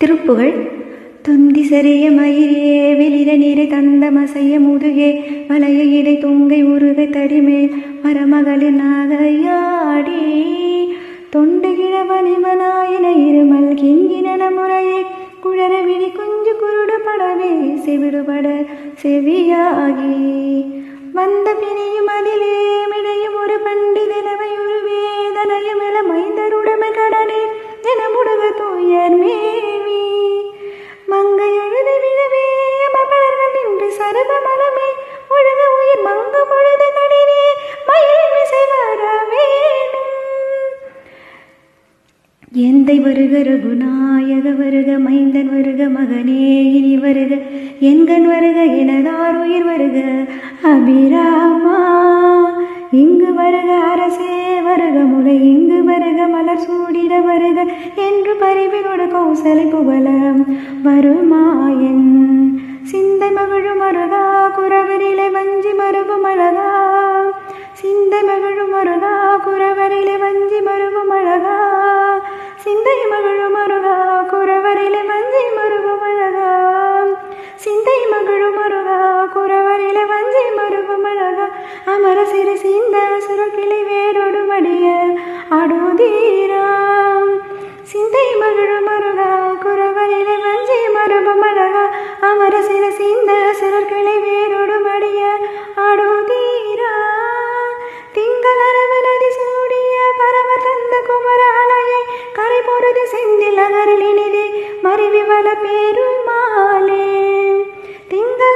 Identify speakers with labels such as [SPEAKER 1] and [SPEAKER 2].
[SPEAKER 1] திருப்புகழ் துந்தி சரிய மயிரே வெளிர நீரை தந்த மசைய முதுகே வளைய இடை தொங்கை உருகை தடிமேல் மரமகளிர் நாகையாடி. தொண்டு கிழவனிமனாயின இருமல் கிங்கின முறையே குழற விழி குஞ்சு குருடு படவே செவிடுபட செவியாகி. வந்த பிணியும் அதிலே மிடை பொழுது மயில் மிசை வர வேணும். எந்தை வருக ரகுநாயக வருக மைந்தன் வருக மகனே இனி வருக எங்கன் வருக எனதார் உயிர் வருக அபிராமா. இங்கு வருக அரசே வருக முலை இங்கு வருக மலர் சூடிட வருக என்று பரிவினோடு கௌசலை புகழம் வருமாயன் என் மருகும் அழகா அமர சிறு சிந்த சுரக்கிளை வேரோடு மடிய அடுதீராம் சிந்தை மகிழும் அருகா குறவரிலே வஞ்சி மருகும் அழகா அமர சிறு சிந்த சுரக்கிளை வேரோடு மடிய அடுதீரா திங்கள் அரவு நதி சூடிய பரம தந்த குமராலையை கரை பொருது செந்தில் நகரில் இனிதே மறிவி வள பெருமாளே. திங்கள் அரவு